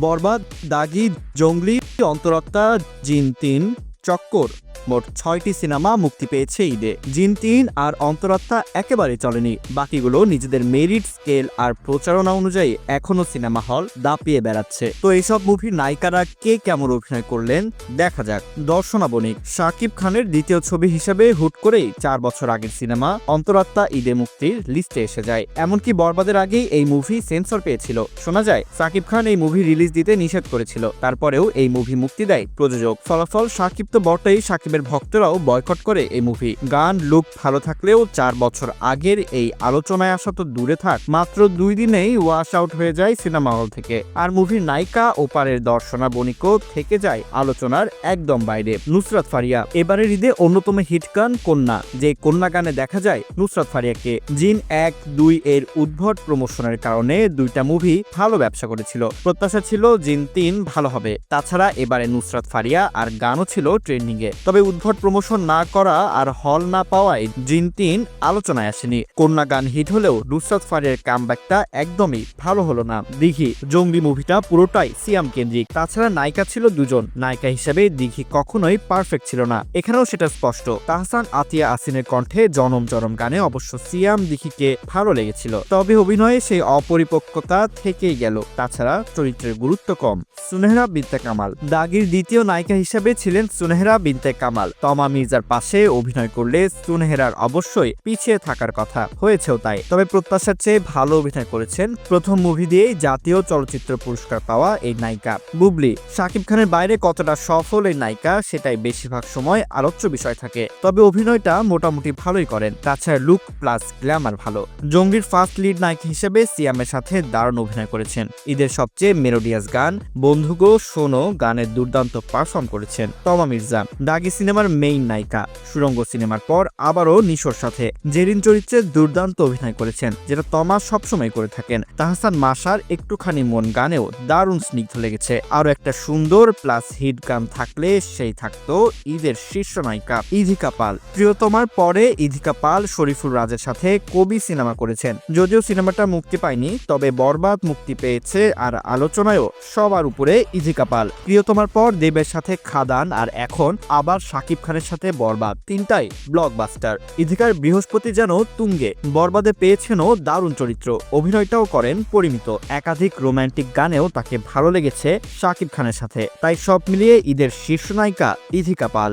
বরবাদ দাগি জঙ্গলি অন্তরত্তা জিন তিন চক্কর। মোট ছয়টি সিনেমা মুক্তি পেয়েছে ঈদে। জিন তিন আর অন্তরাত্মা একেবারে চলেনি। বাকিগুলো নিজেদের মেরিট, স্কেল আর প্রচারণা অনুযায়ী এখনও সিনেমা হল দাপিয়ে বেড়াচ্ছে। তো এইসব মুভির নায়িকারা কে কেমন অভিনয় করলেন? দেখা যাক। দর্শনাবনিক শাকিব খানের দ্বিতীয় ছবি হিসেবে হুট করেই চার বছর আগের সিনেমা অন্তরাত্মা ঈদে মুক্তির লিস্টে এসে যায়। এমনকি বরবাদের আগেই এই মুভি সেন্সর পেয়েছিল। শোনা যায়, শাকিব খান এই মুভি রিলিজ দিতে নিষেধ করেছিল। তারপরেও এই মুভি মুক্তি দেয় প্রযোজক। ফলাফল শাকিব তো বটেই শাকিবের ভক্তরাও বয়কট করে এই মুভি গান লুক ভালো থাকলেও চার বছর আগের এই আলোচনায় আসা তো দূরে থাক, মাত্র দুই দিনেই ওয়াশ আউট হয়ে যায় সিনেমা হল থেকে। আর মুভির নায়িকা ওপারের দর্শনা বণিকও থেকে যায় আলোচনার একদম বাইরে। নুসরাত ফারিয়া, এবারের ঈদে অন্যতম হিট গান কন্যা। যে কন্যা গানে দেখা যায় নুসরাত ফারিয়াকে। জিন এক, দুই এর উদ্ভট প্রমোশনের কারণে দুইটা মুভি ভালো ব্যবসা করেছিল। প্রত্যাশা ছিল জিন তিন ভালো হবে। তাছাড়া এবারে নুসরাত ফারিয়া আর গানও ছিল ট্রেন্ডিং এ তবে উদ্ভট প্রমোশন না করা আর হল না পাওয়ায় জিন তিন আলোচনায় আসেনি। কন্যা গান হিট হলেও নুসরাত ফারিয়ার কামব্যাকটা একদমই ভালো হলো না। দিঘি, জঙ্গলি মুভিটা পুরোটাই সিয়াম কেন্দ্রিক। তাছাড়া নায়িকা ছিল দুজন। নায়িকা হিসেবে দিঘি কখনোই পারফেক্ট ছিল না। এখানেও সেটা স্পষ্ট। তাহসান আতিয়া আসিনের কণ্ঠে জনম জনম গানে অবশ্য সিয়াম দিঘিকে ভালো লেগেছিল। তবে অভিনয়ে সেই অপরিপক্কতা থেকেই গেল। তাছাড়া চরিত্রের গুরুত্ব কম। সুনেহরা বিনতে কামাল। দাগির দ্বিতীয় নায়িকা হিসেবে ছিলেন সুনেহরা বিনতে কামাল। তমা মির্জার পাশে অভিনয় করলে সুনেহরার অবশ্যই পিছিয়ে থাকার কথা। হয়েছেও তাই। তবে প্রত্যাশার চেয়ে ভালো অভিনয় করেছেন প্রথম মুভি দিয়েই জাতীয় চলচ্চিত্র পুরস্কার পাওয়া এই নায়িকা। বুবলি, শাকিব খানের বাইরে কতটা সফল এই নায়িকা সেটাই বেশিরভাগ সময় আলোচ্য বিষয় থাকে। তবে অভিনয়টা মোটামুটি ভালোই করেন। তাছাড়া লুক প্লাস গ্ল্যামার ভালো। জঙ্গির ফার্স্ট লিড নায়িকা হিসেবে সিয়ামের সাথে দারুণ অভিনয় করেছেন। ঈদের সবচেয়ে মেলোডিয়াস গান বন্ধুগো শোনো গানের দুর্দান্ত পারফর্ম করেছেন তমা মির্জা। দাগি সিনেমার মেইন নায়িকা। সুরঙ্গ সিনেমার পর আবারও নিশোর সাথে। জেরিন চরিত্রে দুর্দান্ত অভিনয় করেছেন, যেটা তমা সবসময় করে থাকেন। তাহসান মাসার একটুখানি মন গানেও দারুণ স্নিগ্ধ লেগেছে। আরও একটা সুন্দর প্লাস হিট গান থাকলে সেই থাকতো ঈদের শীর্ষ নায়িকা ইধিকা পাল। প্রিয়তমার পরে ইধিকা পাল শরীফুল রাজের সাথে কবি সিনেমা করেছেন। যদিও সিনেমাটা মুক্তি পায়নি, তবে বরবাদ মুক্তি পেয়েছে আর আলোচনায়ও সবার উপরে ইধিকা পাল। প্রিয়তমার পর দেবের সাথে খাদান আর এখন আবার শাকিব খানের সাথে বরবাদ, তিনটাই ব্লকবাস্টার ইধিকার বৃহস্পতি যেন তুঙ্গে, বরবাদে পেয়েছেনও দারুণ চরিত্র, অভিনয়টাও করেন পরিমিত। একাধিক রোম্যান্টিক গানেও তাকে ভালো লেগেছে শাকিব খানের সাথে, তাই সব মিলিয়ে ঈদের শীর্ষ নায়িকা ইধিকা পাল।